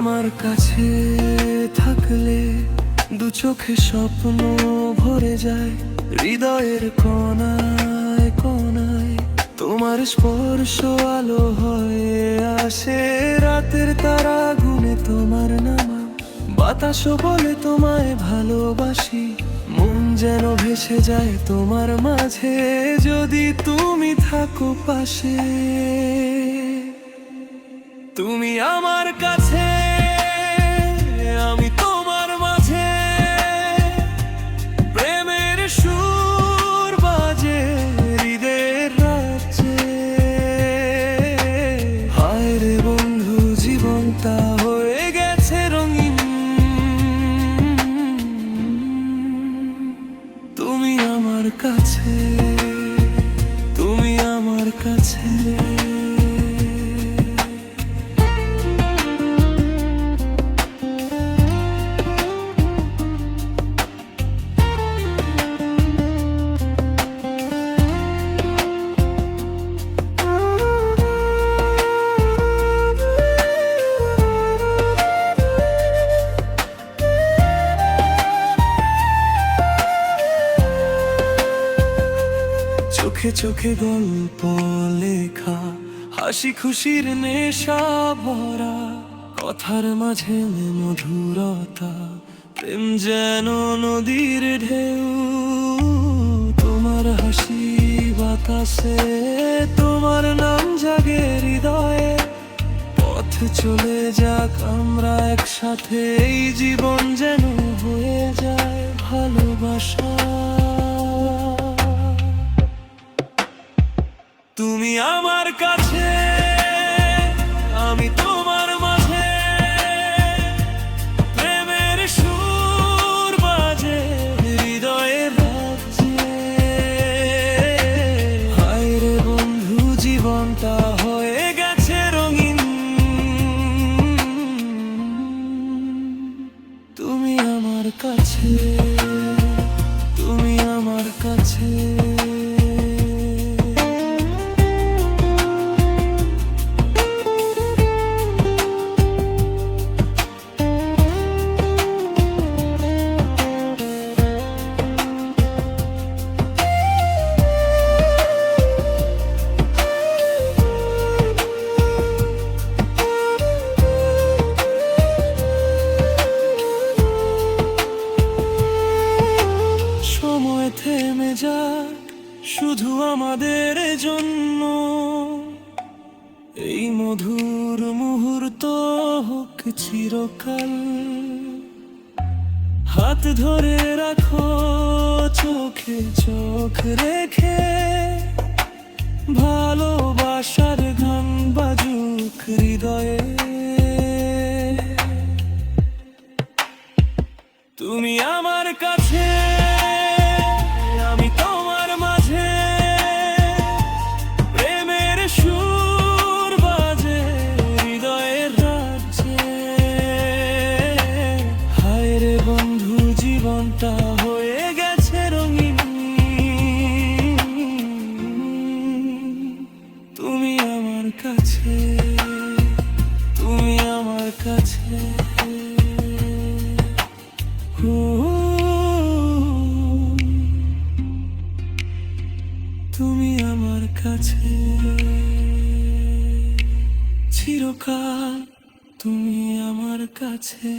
আমার কাছে থাকলে দু চোখে স্বপ্ন ভরে যায়, হৃদয়ের কোনায় কোনায় তোমার স্পর্শ আলো হয়ে আসে। রাতের তারা গুনে তোমার নামা, বাতাসও বলে তোমায় ভালোবাসি। মন যেন ভেসে যায় তোমার মাঝে, যদি তুমি থাকো পাশে। তুমি আমার কাছে কাছে। চোখে চোখে গল্প লেখা, হাসি খুশির নেশা ভরা, কথার মাঝে মধুরতা, প্রেম যেন নদীর ঢেউ। তোমার হাসি বাতাসে তোমার নাম জাগে হৃদয়ে, পথ চলে যাক আমরা একসাথে, এই জীবন যেন তুমি আমার কাছে, আমি তোমার মাঝে। প্রেমের সুর বাজে, হৃদয়ের রাজ্যে। হায় রে বন্ধু, জীবনটা হয়ে গেছে রঙিন। তুমি আমার কাছে, তুমি আমার কাছে। শুধু আমাদের জন্য। এই মধুর মুহূর্ত হোক চিরকাল। হাত ধরে রাখো, চোখে চোখ রেখে। ভালোবাসার গান বাজুক হৃদয়ে। কাছে তুমি আমার কাছে। তুমি আমার কাছে। চিরকাল তুমি আমার কাছে।